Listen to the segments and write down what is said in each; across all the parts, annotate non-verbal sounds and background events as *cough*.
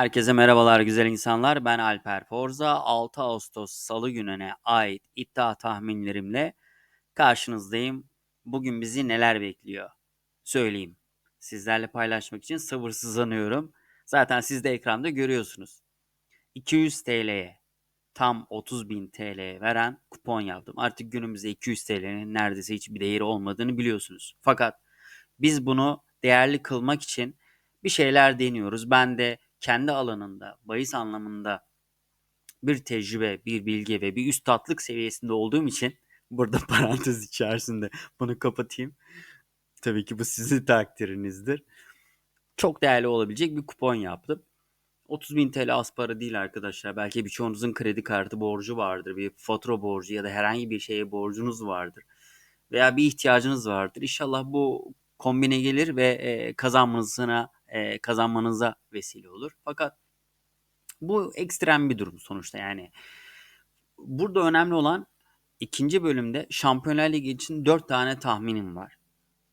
Herkese merhabalar güzel insanlar. Ben Alper Forza. 6 Ağustos Salı gününe ait iddia tahminlerimle karşınızdayım. Bugün bizi neler bekliyor? Söyleyeyim. Sizlerle paylaşmak için sabırsızlanıyorum. Zaten siz de ekranda görüyorsunuz. 200 TL'ye tam 30 bin TL veren kupon yaptım. Artık günümüzde 200 TL'nin neredeyse hiçbir değeri olmadığını biliyorsunuz. Fakat biz bunu değerli kılmak için bir şeyler deniyoruz. Ben de kendi alanında, bahis anlamında bir tecrübe, bir bilgi ve bir üstatlık seviyesinde olduğum için *laughs* burada *laughs* parantez içerisinde bunu kapatayım. Tabii ki bu sizin *laughs* takdirinizdir. Çok değerli olabilecek bir kupon yaptım. 30 bin TL az para değil arkadaşlar. Belki birçoğunuzun kredi kartı borcu vardır. Bir fatura borcu ya da herhangi bir şeye borcunuz vardır. Veya bir ihtiyacınız vardır. İnşallah bu kombine gelir ve e, kazanmanızına e, kazanmanıza vesile olur. Fakat bu ekstrem bir durum sonuçta yani. Burada önemli olan ikinci bölümde Şampiyonlar Ligi için 4 tane tahminim var.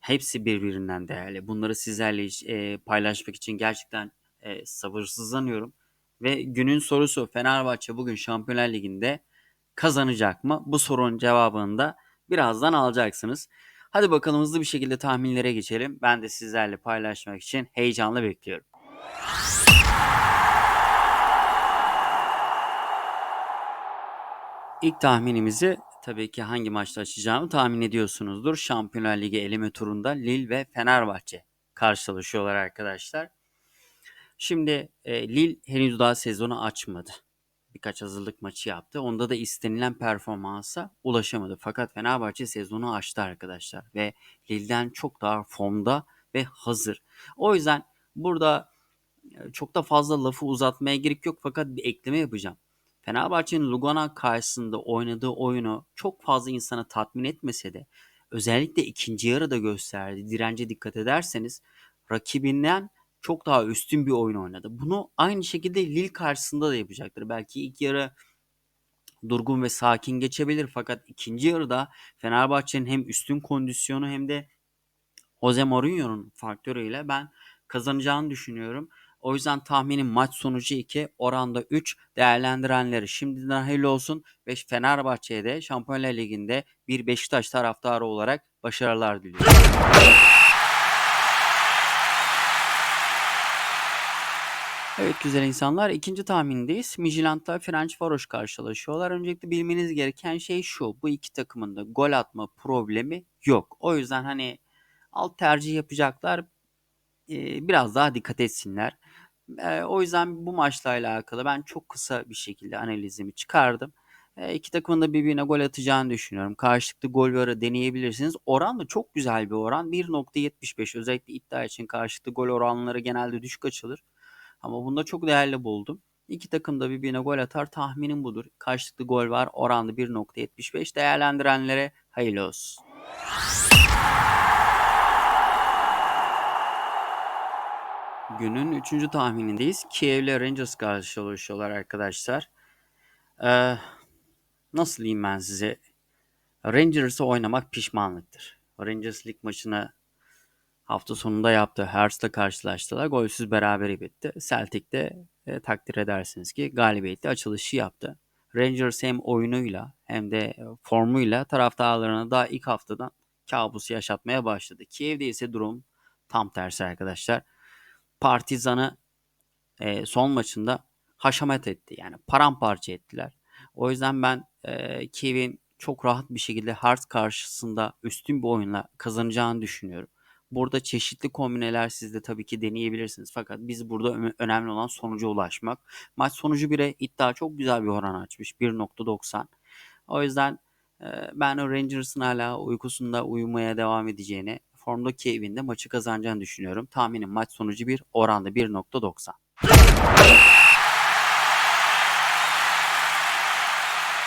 Hepsi birbirinden değerli. Bunları sizlerle e, paylaşmak için gerçekten e, sabırsızlanıyorum. Ve günün sorusu Fenerbahçe bugün Şampiyonlar Ligi'nde kazanacak mı? Bu sorunun cevabını da birazdan alacaksınız. Hadi bakalım hızlı bir şekilde tahminlere geçelim. Ben de sizlerle paylaşmak için heyecanla bekliyorum. İlk tahminimizi tabii ki hangi maçta açacağımı tahmin ediyorsunuzdur. Şampiyonlar Ligi eleme turunda Lille ve Fenerbahçe karşılaşıyorlar arkadaşlar. Şimdi e, Lille henüz daha sezonu açmadı birkaç hazırlık maçı yaptı. Onda da istenilen performansa ulaşamadı. Fakat Fenerbahçe sezonu açtı arkadaşlar ve Lille'den çok daha formda ve hazır. O yüzden burada e, çok da fazla lafı uzatmaya gerek yok fakat bir ekleme yapacağım. Fenerbahçe'nin Lugano karşısında oynadığı oyunu çok fazla insana tatmin etmese de özellikle ikinci yarıda gösterdi. Dirence dikkat ederseniz rakibinden çok daha üstün bir oyun oynadı. Bunu aynı şekilde Lille karşısında da yapacaktır. Belki ilk yarı durgun ve sakin geçebilir fakat ikinci yarıda Fenerbahçe'nin hem üstün kondisyonu hem de Jose Mourinho'nun faktörüyle ben kazanacağını düşünüyorum. O yüzden tahminim maç sonucu 2, oranda 3 değerlendirenleri şimdiden hayırlı olsun ve Fenerbahçe'ye de Şampiyonlar Ligi'nde bir Beşiktaş taraftarı olarak başarılar diliyorum. Evet güzel insanlar ikinci tahmindeyiz. Midtjylland'la Ferencvaros karşılaşıyorlar. Öncelikle bilmeniz gereken şey şu. Bu iki takımın da gol atma problemi yok. O yüzden hani alt tercih yapacaklar. Ee, biraz daha dikkat etsinler. Ee, o yüzden bu maçla alakalı ben çok kısa bir şekilde analizimi çıkardım. Ee, iki takımın da birbirine gol atacağını düşünüyorum. Karşılıklı gol varı deneyebilirsiniz. Oran da çok güzel bir oran. 1.75 özellikle iddia için karşılıklı gol oranları genelde düşük açılır. Ama bunda çok değerli buldum. İki takım da birbirine gol atar tahminim budur. Karşılıklı gol var oranlı 1.75 değerlendirenlere hayırlı olsun. Günün üçüncü tahminindeyiz. Kiev ile Rangers karşılaşıyorlar arkadaşlar. Ee, nasıl diyeyim ben size? Rangers'ı oynamak pişmanlıktır. Rangers lig maçına hafta sonunda yaptı. Hearts'la karşılaştılar. Golsüz beraber bitti. Celtic de e, takdir edersiniz ki galibiyetli açılışı yaptı. Rangers hem oyunuyla hem de e, formuyla taraftarlarına daha ilk haftadan kabusu yaşatmaya başladı. Kiev'de ise durum tam tersi arkadaşlar. Partizan'ı e, son maçında haşamet etti. Yani paramparça ettiler. O yüzden ben e, Kiev'in çok rahat bir şekilde Hearts karşısında üstün bir oyunla kazanacağını düşünüyorum. Burada çeşitli kombineler siz de tabii ki deneyebilirsiniz. Fakat biz burada önemli olan sonuca ulaşmak. Maç sonucu 1'e iddia çok güzel bir oran açmış. 1.90. O yüzden e, ben o Rangers'ın hala uykusunda uyumaya devam edeceğini, formdaki evinde maçı kazanacağını düşünüyorum. Tahminim maç sonucu 1, oranda 1.90.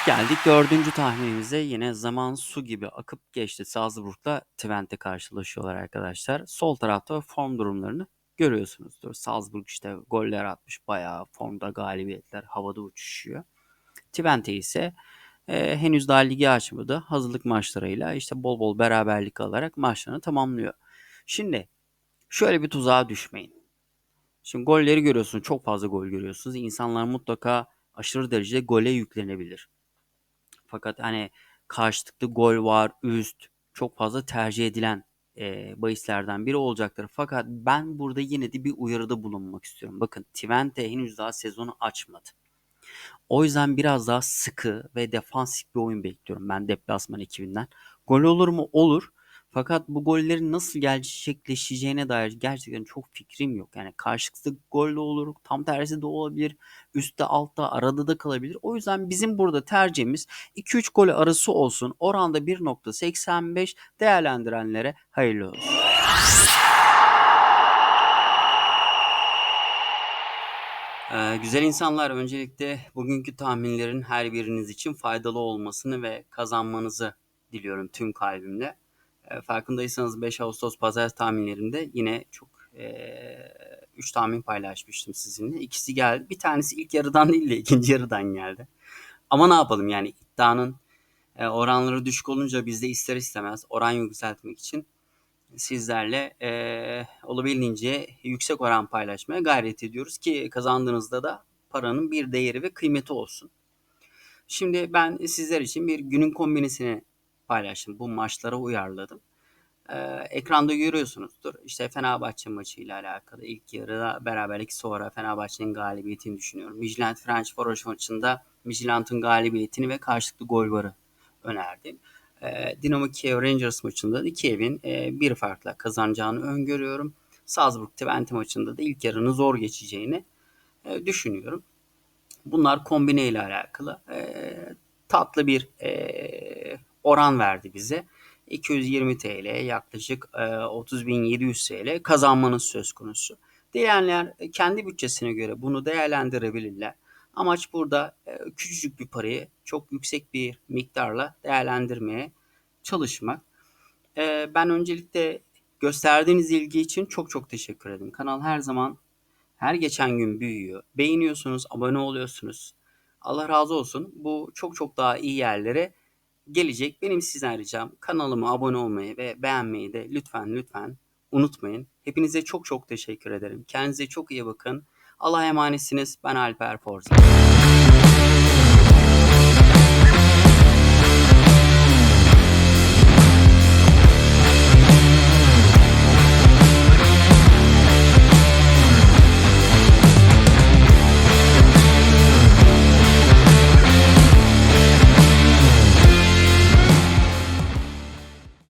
Geldik dördüncü tahminimize. Yine zaman su gibi akıp geçti. Salzburg'la Twente karşılaşıyorlar arkadaşlar. Sol tarafta form durumlarını görüyorsunuzdur. Salzburg işte goller atmış bayağı formda galibiyetler havada uçuşuyor. Twente ise e, henüz daha ligi açmadı. Hazırlık maçlarıyla işte bol bol beraberlik alarak maçlarını tamamlıyor. Şimdi şöyle bir tuzağa düşmeyin. Şimdi golleri görüyorsunuz. Çok fazla gol görüyorsunuz. İnsanlar mutlaka aşırı derecede gole yüklenebilir. Fakat hani karşılıklı gol var, üst çok fazla tercih edilen e, bahislerden biri olacaktır. Fakat ben burada yine de bir uyarıda bulunmak istiyorum. Bakın Twente henüz daha sezonu açmadı. O yüzden biraz daha sıkı ve defansif bir oyun bekliyorum ben deplasman ekibinden. Gol olur mu? Olur. Fakat bu gollerin nasıl gerçekleşeceğine dair gerçekten çok fikrim yok. Yani karşılıklı gol de olur, tam tersi de olabilir. Üstte, altta, arada da kalabilir. O yüzden bizim burada tercihimiz 2-3 gol arası olsun. Oranda 1.85 değerlendirenlere hayırlı olsun. Ee, güzel insanlar, öncelikle bugünkü tahminlerin her biriniz için faydalı olmasını ve kazanmanızı diliyorum tüm kalbimle. Ee, farkındaysanız 5 Ağustos pazar tahminlerimde yine çok 3 tahmin paylaşmıştım sizinle. İkisi geldi. Bir tanesi ilk yarıdan değil de ikinci yarıdan geldi. Ama ne yapalım yani iddianın e, oranları düşük olunca biz de ister istemez oran yükseltmek için sizlerle e, olabildiğince yüksek oran paylaşmaya gayret ediyoruz ki kazandığınızda da paranın bir değeri ve kıymeti olsun. Şimdi ben sizler için bir günün kombinisini paylaştım. Bu maçlara uyarladım. Ee, ekranda görüyorsunuzdur. İşte Fenerbahçe maçıyla alakalı ilk yarıda beraberlik sonra Fenerbahçe'nin galibiyetini düşünüyorum. Midland French Forest maçında Midland'ın galibiyetini ve karşılıklı gol varı önerdim. Ee, Dinamo Kiev Rangers maçında da Kiev'in e, bir farkla kazanacağını öngörüyorum. Salzburg Twente maçında da ilk yarının zor geçeceğini e, düşünüyorum. Bunlar kombine ile alakalı e, tatlı bir e, oran verdi bize. 220 TL yaklaşık e, 30.700 TL kazanmanız söz konusu. Dileyenler kendi bütçesine göre bunu değerlendirebilirler. Amaç burada e, küçücük bir parayı çok yüksek bir miktarla değerlendirmeye çalışmak. E, ben öncelikle gösterdiğiniz ilgi için çok çok teşekkür ederim. Kanal her zaman her geçen gün büyüyor. Beğeniyorsunuz, abone oluyorsunuz. Allah razı olsun. Bu çok çok daha iyi yerlere gelecek. Benim sizden ricam kanalıma abone olmayı ve beğenmeyi de lütfen lütfen unutmayın. Hepinize çok çok teşekkür ederim. Kendinize çok iyi bakın. Allah'a emanetsiniz. Ben Alper Forza.